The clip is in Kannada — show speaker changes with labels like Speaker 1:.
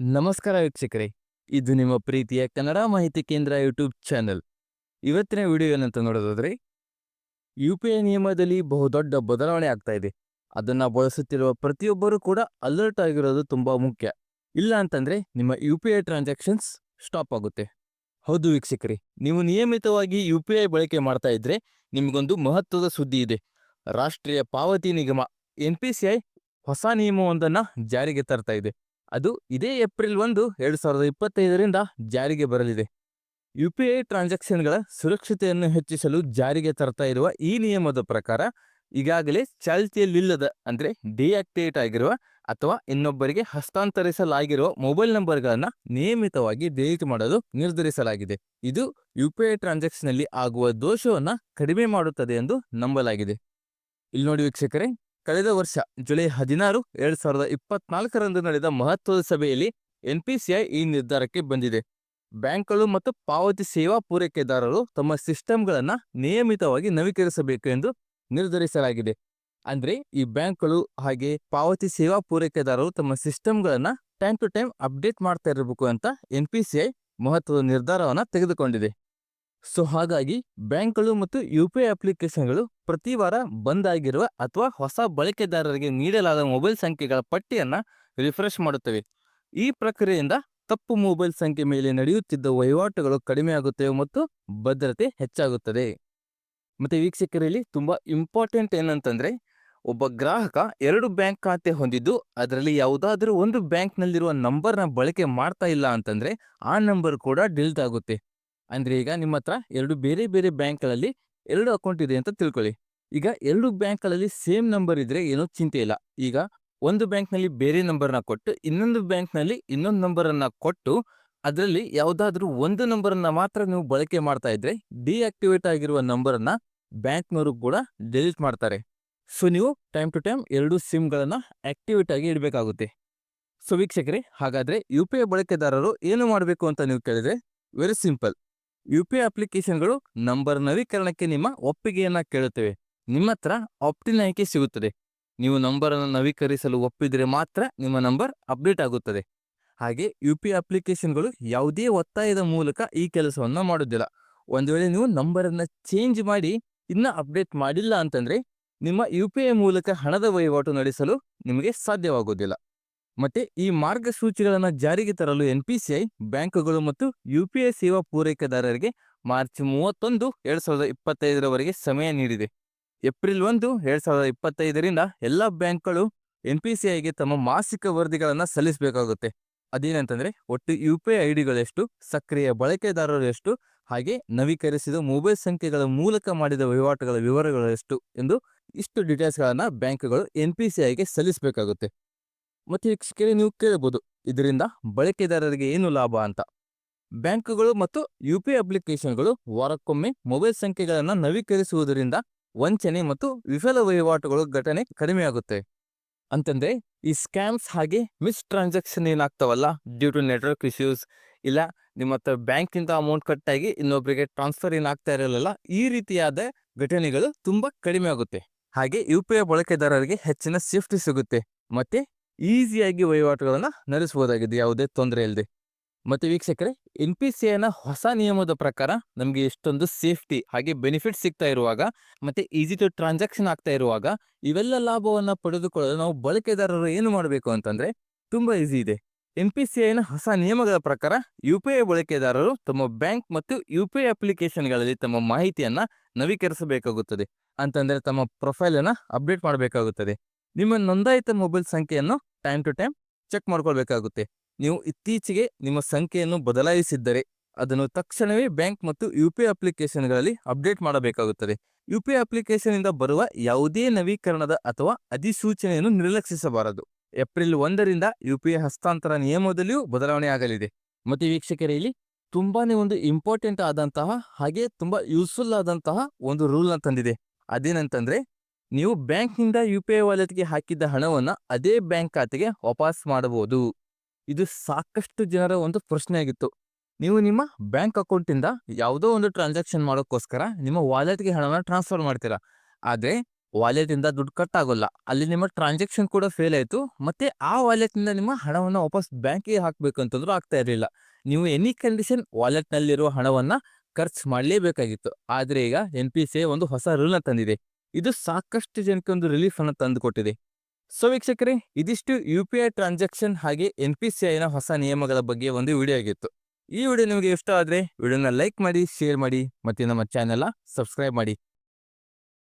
Speaker 1: ನಮಸ್ಕಾರ ವೀಕ್ಷಕರೇ, ಇದು ನಿಮ್ಮ ಪ್ರೀತಿಯ ಕನ್ನಡ ಮಾಹಿತಿ ಕೇಂದ್ರ ಯೂಟ್ಯೂಬ್ ಚಾನೆಲ್. ಇವತ್ತಿನ ವಿಡಿಯೋ ಏನಂತ ನೋಡೋದಾದ್ರೆ, ಯು ಪಿ ಐ ನಿಯಮದಲ್ಲಿ ಬಹುದೊಡ್ಡ ಬದಲಾವಣೆ ಆಗ್ತಾ ಇದೆ. ಅದನ್ನ ಬಳಸುತ್ತಿರುವ ಪ್ರತಿಯೊಬ್ಬರು ಕೂಡ ಅಲರ್ಟ್ ಆಗಿರೋದು ತುಂಬಾ ಮುಖ್ಯ. ಇಲ್ಲ ಅಂತಂದ್ರೆ, ನಿಮ್ಮ U P I transactions stop ಆಗುತ್ತೆ. ಹೌದು ವೀಕ್ಷಕರೇ, ನೀವು ನಿಯಮಿತವಾಗಿ ಯು ಪಿ ಐ ಬಳಕೆ ಮಾಡ್ತಾ ಇದ್ರೆ, ನಿಮಗೊಂದು ಮಹತ್ವದ ಸುದ್ದಿ ಇದೆ. ರಾಷ್ಟ್ರೀಯ ಪಾವತಿ ನಿಗಮ ಎನ್ ಪಿ ಸಿ ಐ ಹೊಸ ನಿಯಮವೊಂದನ್ನು ಜಾರಿಗೆ ತರ್ತಾ ಇದೆ. ಅದು ಇದೇ ಏಪ್ರಿಲ್ ಒಂದು ಎರಡು ಸಾವಿರದ ಇಪ್ಪತ್ತೈದರಿಂದ ಜಾರಿಗೆ ಬರಲಿದೆ. ಯು ಪಿ ಐ ಟ್ರಾನ್ಸಾಕ್ಷನ್ಗಳ ಸುರಕ್ಷತೆಯನ್ನು ಹೆಚ್ಚಿಸಲು ಜಾರಿಗೆ ತರ್ತಾ ಇರುವ ಈ ನಿಯಮದ ಪ್ರಕಾರ ಈಗಾಗಲೇ ಚಾಲ್ತಿಯಲ್ಲಿಲ್ಲದ, ಅಂದ್ರೆ ಡಿಆಕ್ಟಿವೇಟ್ ಆಗಿರುವ ಅಥವಾ ಇನ್ನೊಬ್ಬರಿಗೆ ಹಸ್ತಾಂತರಿಸಲಾಗಿರುವ ಮೊಬೈಲ್ ನಂಬರ್ಗಳನ್ನು ನಿಯಮಿತವಾಗಿ ಡಿಲೀಟ್ ಮಾಡಲು ನಿರ್ಧರಿಸಲಾಗಿದೆ. ಇದು ಯು ಪಿ ಐ ಟ್ರಾನ್ಸಾಕ್ಷನ್ ಅಲ್ಲಿ ಆಗುವ ದೋಷವನ್ನು ಕಡಿಮೆ ಮಾಡುತ್ತದೆ ಎಂದು ನಂಬಲಾಗಿದೆ. ಇಲ್ಲಿ ನೋಡಿ ವೀಕ್ಷಕರೇ ಕಳೆದ ವರ್ಷ ಜುಲೈ ಹದಿನಾರು, ಎರಡ್ ಸಾವಿರದ ಇಪ್ಪತ್ನಾಲ್ಕರಂದು ನಡೆದ ಮಹತ್ವದ ಸಭೆಯಲ್ಲಿ ಎನ್ಪಿಸಿಐ ಈ ನಿರ್ಧಾರಕ್ಕೆ ಬಂದಿದೆ. ಬ್ಯಾಂಕ್ಗಳು ಮತ್ತು ಪಾವತಿ ಸೇವಾ ಪೂರೈಕೆದಾರರು ತಮ್ಮ ಸಿಸ್ಟಮ್ಗಳನ್ನ ನಿಯಮಿತವಾಗಿ ನವೀಕರಿಸಬೇಕು ಎಂದು ನಿರ್ಧರಿಸಲಾಗಿದೆ. ಅಂದ್ರೆ ಈ ಬ್ಯಾಂಕ್ಗಳು ಹಾಗೆ ಪಾವತಿ ಸೇವಾ ಪೂರೈಕೆದಾರರು ತಮ್ಮ ಸಿಸ್ಟಮ್ಗಳನ್ನ ಟೈಮ್ ಟು ಟೈಮ್ ಅಪ್ಡೇಟ್ ಮಾಡ್ತಾ ಇರಬೇಕು ಅಂತ ಎನ್ ಪಿಸಿಐ ಮಹತ್ವದ ನಿರ್ಧಾರವನ್ನ ತೆಗೆದುಕೊಂಡಿದೆ. ಸೊ, ಹಾಗಾಗಿ ಬ್ಯಾಂಕ್ಗಳು ಮತ್ತು ಯು ಪಿ ಐ ಅಪ್ಲಿಕೇಶನ್ಗಳು ಪ್ರತಿ ವಾರ ಬಂದ್ ಆಗಿರುವ ಅಥವಾ ಹೊಸ ಬಳಕೆದಾರರಿಗೆ ನೀಡಲಾದ ಮೊಬೈಲ್ ಸಂಖ್ಯೆಗಳ ಪಟ್ಟಿಯನ್ನು ರಿಫ್ರೆಶ್ ಮಾಡುತ್ತವೆ. ಈ ಪ್ರಕ್ರಿಯೆಯಿಂದ ತಪ್ಪು ಮೊಬೈಲ್ ಸಂಖ್ಯೆ ಮೇಲೆ ನಡೆಯುತ್ತಿದ್ದ ವಹಿವಾಟುಗಳು ಕಡಿಮೆಯಾಗುತ್ತವೆ ಮತ್ತು ಭದ್ರತೆ ಹೆಚ್ಚಾಗುತ್ತದೆ. ಮತ್ತೆ ವೀಕ್ಷಕರಲ್ಲಿ ತುಂಬಾ ಇಂಪಾರ್ಟೆಂಟ್ ಏನಂತಂದ್ರೆ, ಒಬ್ಬ ಗ್ರಾಹಕ ಎರಡು ಬ್ಯಾಂಕ್ ಖಾತೆ ಹೊಂದಿದ್ದು, ಅದರಲ್ಲಿ ಯಾವುದಾದ್ರೂ ಒಂದು ಬ್ಯಾಂಕ್ನಲ್ಲಿರುವ ನಂಬರ್ನ ಬಳಕೆ ಮಾಡ್ತಾ ಇಲ್ಲ ಅಂತಂದ್ರೆ, ಆ ನಂಬರ್ ಕೂಡ ಡಿಲ್ಟ್ ಆಗುತ್ತೆ. ಅಂದ್ರೆ ಈಗ ನಿಮ್ಮ ಹತ್ರ ಎರಡು ಬೇರೆ ಬೇರೆ ಬ್ಯಾಂಕ್ಗಳಲ್ಲಿ ಎರಡು ಅಕೌಂಟ್ ಇದೆ ಅಂತ ತಿಳ್ಕೊಳ್ಳಿ. ಈಗ ಎರಡು ಬ್ಯಾಂಕ್ಗಳಲ್ಲಿ ಸೇಮ್ ನಂಬರ್ ಇದ್ರೆ ಏನೋ ಚಿಂತೆ ಇಲ್ಲ. ಈಗ ಒಂದು ಬ್ಯಾಂಕ್ನಲ್ಲಿ ಬೇರೆ ನಂಬರ್ನ ಕೊಟ್ಟು ಇನ್ನೊಂದು ಬ್ಯಾಂಕ್ನಲ್ಲಿ ಇನ್ನೊಂದು ನಂಬರನ್ನು ಕೊಟ್ಟು ಅದರಲ್ಲಿ ಯಾವುದಾದ್ರೂ ಒಂದು ನಂಬರನ್ನು ಮಾತ್ರ ನೀವು ಬಳಕೆ ಮಾಡ್ತಾ ಇದ್ರೆ ಡಿಆಕ್ಟಿವೇಟ್ ಆಗಿರುವ ನಂಬರನ್ನು ಬ್ಯಾಂಕ್ನವರು ಕೂಡ ಡಿಲೀಟ್ ಮಾಡ್ತಾರೆ. ಸೊ ನೀವು ಟೈಮ್ ಟು ಟೈಮ್ ಎರಡು ಸಿಮ್ಗಳನ್ನು ಆಕ್ಟಿವೇಟ್ ಆಗಿ ಇಡಬೇಕಾಗುತ್ತೆ. ಸೊ ವೀಕ್ಷಕರೇ, ಹಾಗಾದ್ರೆ ಯು ಪಿ ಐ ಬಳಕೆದಾರರು ಏನು ಮಾಡಬೇಕು ಅಂತ ನೀವು ಕೇಳಿದ್ರೆ very simple. U P I ಅಪ್ಲಿಕೇಶನ್ಗಳು ನಂಬರ್ ನವೀಕರಣಕ್ಕೆ ನಿಮ್ಮ ಒಪ್ಪಿಗೆಯನ್ನು ಕೇಳುತ್ತವೆ. ನಿಮ್ಮ ಹತ್ರ ಆಪ್ಟಿನ್ ಆಯ್ಕೆ ಸಿಗುತ್ತದೆ. ನೀವು ನಂಬರನ್ನು ನವೀಕರಿಸಲು ಒಪ್ಪಿದರೆ ಮಾತ್ರ ನಿಮ್ಮ ನಂಬರ್ ಅಪ್ಡೇಟ್ ಆಗುತ್ತದೆ. ಹಾಗೆ ಯು ಪಿ ಐ ಅಪ್ಲಿಕೇಶನ್ಗಳು ಯಾವುದೇ ಒತ್ತಾಯದ ಮೂಲಕ ಈ ಕೆಲಸವನ್ನು ಮಾಡುವುದಿಲ್ಲ ಒಂದು ವೇಳೆ ನೀವು ನಂಬರನ್ನು ಚೇಂಜ್ ಮಾಡಿ ಇನ್ನೂ ಅಪ್ಡೇಟ್ ಮಾಡಿಲ್ಲ ಅಂತಂದ್ರೆ ನಿಮ್ಮ ಯು ಮೂಲಕ ಹಣದ ವಹಿವಾಟು ನಡೆಸಲು ನಿಮಗೆ ಸಾಧ್ಯವಾಗುವುದಿಲ್ಲ. ಮತ್ತೆ ಈ ಮಾರ್ಗಸೂಚಿಗಳನ್ನು ಜಾರಿಗೆ ತರಲು ಎನ್ ಪಿ ಸಿ ಐ ಬ್ಯಾಂಕುಗಳು ಮತ್ತು ಯು ಪಿ ಐ ಸೇವಾ ಪೂರೈಕೆದಾರರಿಗೆ ಮಾರ್ಚ್ ಮೂವತ್ತೊಂದು ಎರಡ್ ಸಾವಿರದ ಇಪ್ಪತ್ತೈದರವರೆಗೆ ಸಮಯ ನೀಡಿದೆ. ಏಪ್ರಿಲ್ ಒಂದು ಎರಡ್ ಸಾವಿರದ ಇಪ್ಪತ್ತೈದರಿಂದ ಎಲ್ಲ ಬ್ಯಾಂಕ್ಗಳು ಎನ್ ಪಿ ಸಿ ಐಗೆ ತಮ್ಮ ಮಾಸಿಕ ವರದಿಗಳನ್ನು ಸಲ್ಲಿಸಬೇಕಾಗುತ್ತೆ. ಅದೇನಂತಂದ್ರೆ ಒಟ್ಟು ಯು ಪಿ ಐ ಐಡಿಗಳೆಷ್ಟು ಸಕ್ರಿಯ ಬಳಕೆದಾರರು ಎಷ್ಟು ಹಾಗೆ ನವೀಕರಿಸಿದ ಮೊಬೈಲ್ ಸಂಖ್ಯೆಗಳ ಮೂಲಕ ಮಾಡಿದ ವಹಿವಾಟುಗಳ ವಿವರಗಳು ಎಷ್ಟು ಎಂದು ಇಷ್ಟು ಡೀಟೇಲ್ಸ್ಗಳನ್ನು ಬ್ಯಾಂಕ್ಗಳು ಎನ್ ಪಿ ಸಿ ಐಗೆ ಸಲ್ಲಿಸಬೇಕಾಗುತ್ತೆ. ಮತ್ತೆ ವೀಕ್ಷಕರೇ ನೀವು ಕೇಳಬಹುದು ಇದರಿಂದ ಬಳಕೆದಾರರಿಗೆ ಏನು ಲಾಭ ಅಂತ. ಬ್ಯಾಂಕ್ಗಳು ಮತ್ತು ಯು ಪಿ ಅಪ್ಲಿಕೇಶನ್ಗಳು ವಾರಕ್ಕೊಮ್ಮೆ ಮೊಬೈಲ್ ಸಂಖ್ಯೆಗಳನ್ನು ನವೀಕರಿಸುವುದರಿಂದ ವಂಚನೆ ಮತ್ತು ವಿಫಲ ವಹಿವಾಟುಗಳು ಘಟನೆ ಕಡಿಮೆಯಾಗುತ್ತೆ ಅಂತಂದ್ರೆ ಈ ಸ್ಕ್ಯಾಮ್ಸ್ ಹಾಗೆ ಮಿಸ್ ಟ್ರಾನ್ಸಾಕ್ಷನ್ ಏನಾಗ್ತಾವಲ್ಲ, ಡ್ಯೂ ಟು ನೆಟ್ವರ್ಕ್ ಇಶ್ಯೂಸ್, ಇಲ್ಲ ನಿಮ್ಮ ಹತ್ರ ಬ್ಯಾಂಕಿಂದ ಅಮೌಂಟ್ ಕಟ್ಟಾಗಿ ಇನ್ನೊಬ್ಬರಿಗೆ ಟ್ರಾನ್ಸ್ಫರ್ ಏನಾಗ್ತಾ ಇರಲಿಲ್ಲ, ಈ ರೀತಿಯಾದ ಘಟನೆಗಳು ತುಂಬಾ ಕಡಿಮೆ ಆಗುತ್ತೆ. ಹಾಗೆ ಯು ಪಿ ಐ ಬಳಕೆದಾರರಿಗೆ ಹೆಚ್ಚಿನ ಸೇಫ್ಟಿ ಸಿಗುತ್ತೆ, ಮತ್ತೆ ಈಸಿಯಾಗಿ ವಹಿವಾಟುಗಳನ್ನು ನಡೆಸಬಹುದಾಗಿದೆ ಯಾವುದೇ ತೊಂದರೆ ಇಲ್ಲದೆ ಮತ್ತೆ ವೀಕ್ಷಕರೆ ಎನ್ ಪಿ ಸಿ ಐನ ಹೊಸ ನಿಯಮದ ಪ್ರಕಾರ ನಮಗೆ ಎಷ್ಟೊಂದು ಸೇಫ್ಟಿ ಹಾಗೆ ಬೆನಿಫಿಟ್ ಸಿಗ್ತಾ ಇರುವಾಗ, ಮತ್ತೆ ಈಸಿ ಟು ಟ್ರಾನ್ಸಾಕ್ಷನ್ ಆಗ್ತಾ ಇರುವಾಗ, ಇವೆಲ್ಲ ಲಾಭವನ್ನ ಪಡೆದುಕೊಳ್ಳಲು ನಾವು ಬಳಕೆದಾರರು ಏನು ಮಾಡಬೇಕು ಅಂತಂದ್ರೆ, ತುಂಬಾ ಈಸಿ ಇದೆ. ಎನ್ ಪಿ ಸಿ ಐನ ಹೊಸ ನಿಯಮಗಳ ಪ್ರಕಾರ ಯು ಪಿ ಐ ಬಳಕೆದಾರರು ತಮ್ಮ ಬ್ಯಾಂಕ್ ಮತ್ತು ಯು ಪಿ ಐ ಅಪ್ಲಿಕೇಶನ್ಗಳಲ್ಲಿ ತಮ್ಮ ಮಾಹಿತಿಯನ್ನ ನವೀಕರಿಸಬೇಕಾಗುತ್ತದೆ. ಅಂತಂದ್ರೆ ತಮ್ಮ ಪ್ರೊಫೈಲ್ ಅನ್ನ ಅಪ್ಡೇಟ್ ಮಾಡಬೇಕಾಗುತ್ತದೆ. ನಿಮ್ಮ ನೋಂದಾಯಿತ ಮೊಬೈಲ್ ಸಂಖ್ಯೆಯನ್ನು ಟೈಮ್ ಟು ಟೈಮ್ ಚೆಕ್ ಮಾಡ್ಕೊಳ್ಬೇಕಾಗುತ್ತೆ. ನೀವು ಇತ್ತೀಚೆಗೆ ನಿಮ್ಮ ಸಂಖ್ಯೆಯನ್ನು ಬದಲಾಯಿಸಿದ್ದರೆ ಅದನ್ನು ತಕ್ಷಣವೇ ಬ್ಯಾಂಕ್ ಮತ್ತು ಯು ಪಿ ಐ ಅಪ್ಲಿಕೇಶನ್ಗಳಲ್ಲಿ ಅಪ್ಡೇಟ್ ಮಾಡಬೇಕಾಗುತ್ತದೆ. ಯು ಪಿ ಐ ಅಪ್ಲಿಕೇಶನ್ ಇಂದ ಬರುವ ಯಾವುದೇ ನವೀಕರಣದ ಅಥವಾ ಅಧಿಸೂಚನೆಯನ್ನು ನಿರ್ಲಕ್ಷಿಸಬಾರದು. ಏಪ್ರಿಲ್ ಒಂದರಿಂದ ಯು ಪಿ ಐ ಹಸ್ತಾಂತರ ನಿಯಮದಲ್ಲಿಯೂ ಬದಲಾವಣೆ ಆಗಲಿದೆ. ಮತ್ತು ವೀಕ್ಷಕರೇ, ಇಲ್ಲಿ ತುಂಬಾನೇ ಒಂದು ಇಂಪಾರ್ಟೆಂಟ್ ಆದಂತಹ ಹಾಗೆ ತುಂಬಾ ಯೂಸ್ಫುಲ್ ಆದಂತಹ ಒಂದು ರೂಲ್ನ ತಂದಿದೆ. ಅದೇನಂತಂದ್ರೆ ನೀವು ಬ್ಯಾಂಕ್ನಿಂದ ಯು ಪಿ ಐ ವಾಲೆಟ್ಗೆ ಹಾಕಿದ್ದ ಹಣವನ್ನ ಅದೇ ಬ್ಯಾಂಕ್ ಖಾತೆಗೆ ವಾಪಸ್ ಮಾಡಬಹುದು. ಇದು ಸಾಕಷ್ಟು ಜನರ ಒಂದು ಪ್ರಶ್ನೆ ಆಗಿತ್ತು ನೀವು ನಿಮ್ಮ ಬ್ಯಾಂಕ್ ಅಕೌಂಟಿಂದ ಯಾವುದೋ ಒಂದು ಟ್ರಾನ್ಸಾಕ್ಷನ್ ಮಾಡೋಕ್ಕೋಸ್ಕರ ನಿಮ್ಮ ವಾಲೆಟ್ಗೆ ಹಣವನ್ನು ಟ್ರಾನ್ಸ್ಫರ್ ಮಾಡ್ತೀರಾ? ಆದರೆ ವಾಲೆಟಿಂದ ದುಡ್ಡು ಕಟ್ ಆಗೋಲ್ಲ ಅಲ್ಲಿ ನಿಮ್ಮ ಟ್ರಾನ್ಸಾಕ್ಷನ್ ಕೂಡ ಫೇಲ್ ಆಯಿತು. ಮತ್ತೆ ಆ ವಾಲೆಟ್ನಿಂದ ನಿಮ್ಮ ಹಣವನ್ನು ವಾಪಸ್ ಬ್ಯಾಂಕಿಗೆ ಹಾಕಬೇಕು ಅಂತಂದ್ರೂ ಆಗ್ತಾ ಇರಲಿಲ್ಲ. ನೀವು ಎನಿ ಕಂಡೀಷನ್ ವಾಲೆಟ್ನಲ್ಲಿರುವ ಹಣವನ್ನು ಖರ್ಚು ಮಾಡಲೇಬೇಕಾಗಿತ್ತು. ಆದರೆ ಈಗ ಎನ್ ಪಿ ಸಿ ಒಂದು ಹೊಸ ರೂಲ್ನ ತಂದಿದೆ. ಇದು ಸಾಕಷ್ಟು ಜನಕ್ಕೆ ಒಂದು ರಿಲೀಫ್ ಅನ್ನು ತಂದುಕೊಟ್ಟಿದೆ. ಸೊ ವೀಕ್ಷಕರೇ, ಇದಿಷ್ಟು ಯು ಪಿ ಐ ಟ್ರಾನ್ಸಾಕ್ಷನ್ ಹಾಗೆ ಎನ್ ಪಿ ಸಿ ಐನ ಹೊಸ ನಿಯಮಗಳ ಬಗ್ಗೆ ಒಂದು ವಿಡಿಯೋ ಆಗಿತ್ತು. ಈ ವಿಡಿಯೋ ನಿಮಗೆ ಇಷ್ಟ ಆದರೆ ವಿಡಿಯೋನ ಲೈಕ್ ಮಾಡಿ ಶೇರ್ ಮಾಡಿ, ಮತ್ತು ನಮ್ಮ ಚಾನೆಲ್ನ ಸಬ್ಸ್ಕ್ರೈಬ್ ಮಾಡಿ.